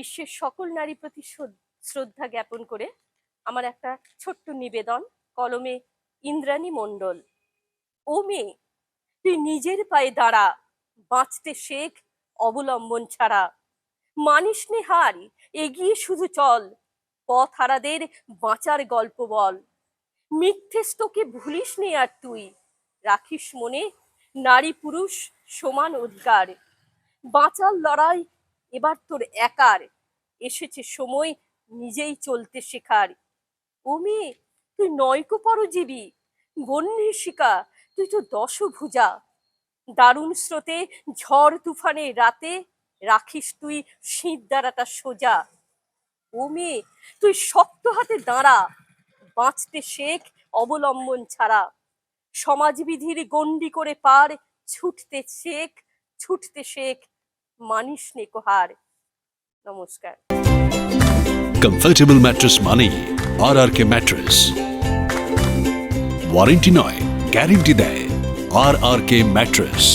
বিশ্বের সকল নারী প্রতি শ্রদ্ধা জ্ঞাপন করে আমার একটা ছোট্ট নিবেদন, কলমে ইন্দ্রাণী মণ্ডল। ও মেয়ে, তুই নিজের পায়ে দাঁড়া, বাঁচতে শেখ অবলম্বন ছাড়া। মানিস নে হার, এগিয়ে শুধু চল, পথ হারাদের বাঁচার গল্প বল। মিথ্যে তোকে ভুলিস নে আর তুই, রাখিস মনে নারী পুরুষ সমান অধিকার। বাঁচার লড়াই এবার তোর একার এসেছে সময় নিজেই চলতে শেখার। ও তুই নয়কো পরজীবী, বন্যের শিকা, তুই তো দশভুজা। দারুণ স্রোতে ঝড় তুফানে রাতে রাখিস তুই শীত দ্বারাটা সোজা। ও মেয়ে তুই শক্ত হাতে দাঁড়া, বাঁচতে শেখ অবলম্বন ছাড়া। সমাজবিধির গণ্ডি করে পার, ছুটতে শেখ ছুটতে শেখ মানিস নে কোহার নমস্কার কমফর্টেবল ম্যাট্রেস মানেই R R K mattress warranty নয় গ্যারেন্টি দেয় আর আর কে ম্যাট্রেস